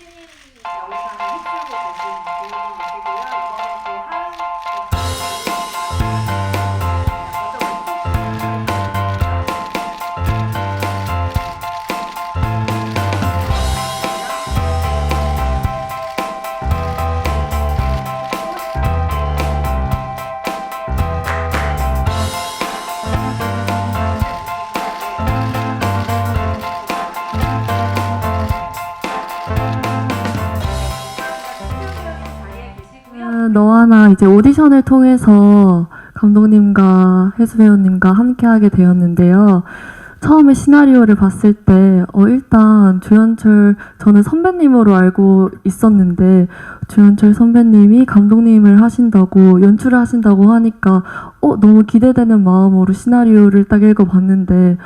신 너와 나 이제 오디션을 통해서 감독님과 해수 배우님과 함께하게 되었는데요. 처음에 시나리오를 봤을 때, 어, 일단 조연철, 저는 선배님으로 알고 있었는데, 조연철 선배님이 감독님을 하신다고, 연출을 하신다고 하니까, 어, 너무 기대되는 마음으로 시나리오를 딱 읽어봤는데,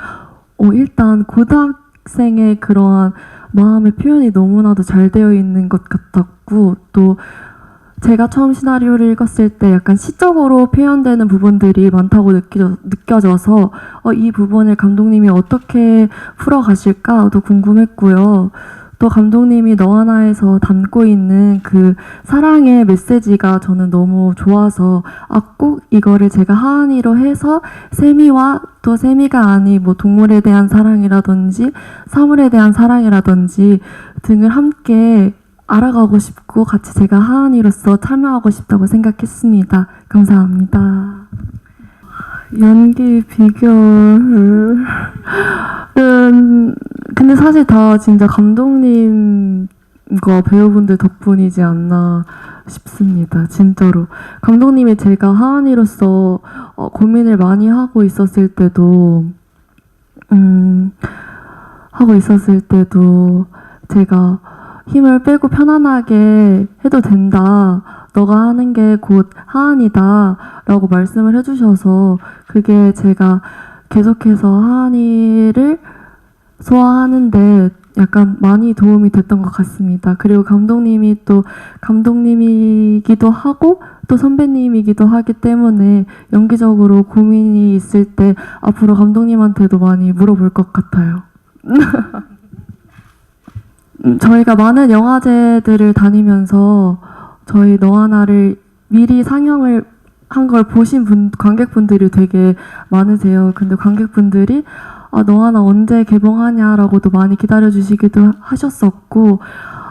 어, 일단 고등학생의 그러한 마음의 표현이 너무나도 잘 되어 있는 것 같았고, 또 제가 처음 시나리오를 읽었을 때 약간 시적으로 표현되는 부분들이 많다고 느껴, 느껴져서 어, 이 부분을 감독님이 어떻게 풀어가실까도 궁금했고요. 또 감독님이 너와 나에서 담고 있는 그 사랑의 메시지가 저는 너무 좋아서 아, 꼭 이거를 제가 하은이로 해서 세미와 또 세미가 아닌 뭐 동물에 대한 사랑이라든지 사물에 대한 사랑이라든지 등을 함께 알아가고 싶고 같이 제가 하은이로서 참여하고 싶다고 생각했습니다. 감사합니다. 연기 비결은 근데 사실 다 진짜 감독님과 배우분들 덕분이지 않나 싶습니다. 진짜로 감독님이 제가 하은이로서 어, 고민을 많이 하고 있었을 때도 음 하고 있었을 때도 제가 힘을 빼고 편안하게 해도 된다. 너가 하는 게 곧 하은이다. 라고 말씀을 해주셔서 그게 제가 계속해서 하은이를 소화하는데 약간 많이 도움이 됐던 것 같습니다. 그리고 감독님이 또 감독님이기도 하고 또 선배님이기도 하기 때문에 연기적으로 고민이 있을 때 앞으로 감독님한테도 많이 물어볼 것 같아요. 음, 저희가 많은 영화제들을 다니면서 저희 너와 나를 미리 상영을 한 걸 보신 분, 관객분들이 되게 많으세요. 근데 관객분들이 아, 너와 나 언제 개봉하냐라고도 많이 기다려주시기도 하셨었고,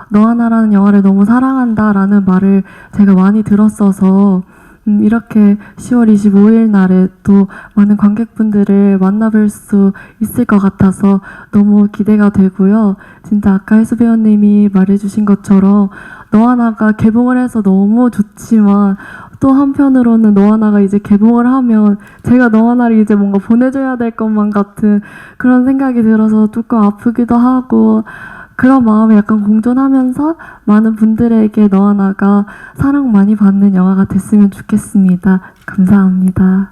너와 나라는 영화를 너무 사랑한다라는 말을 제가 많이 들었어서, 음, 이렇게 10월 25일 날에 또 많은 관객분들을 만나뵐 수 있을 것 같아서 너무 기대가 되고요. 진짜 아까 해수 배우님이 말해주신 것처럼 너와 나가 개봉을 해서 너무 좋지만 또 한편으로는 너와 나가 이제 개봉을 하면 제가 너와 나를 이제 뭔가 보내줘야 될 것만 같은 그런 생각이 들어서 조금 아프기도 하고 그런 마음이 약간 공존하면서 많은 분들에게 너와 나가 사랑 많이 받는 영화가 됐으면 좋겠습니다. 감사합니다.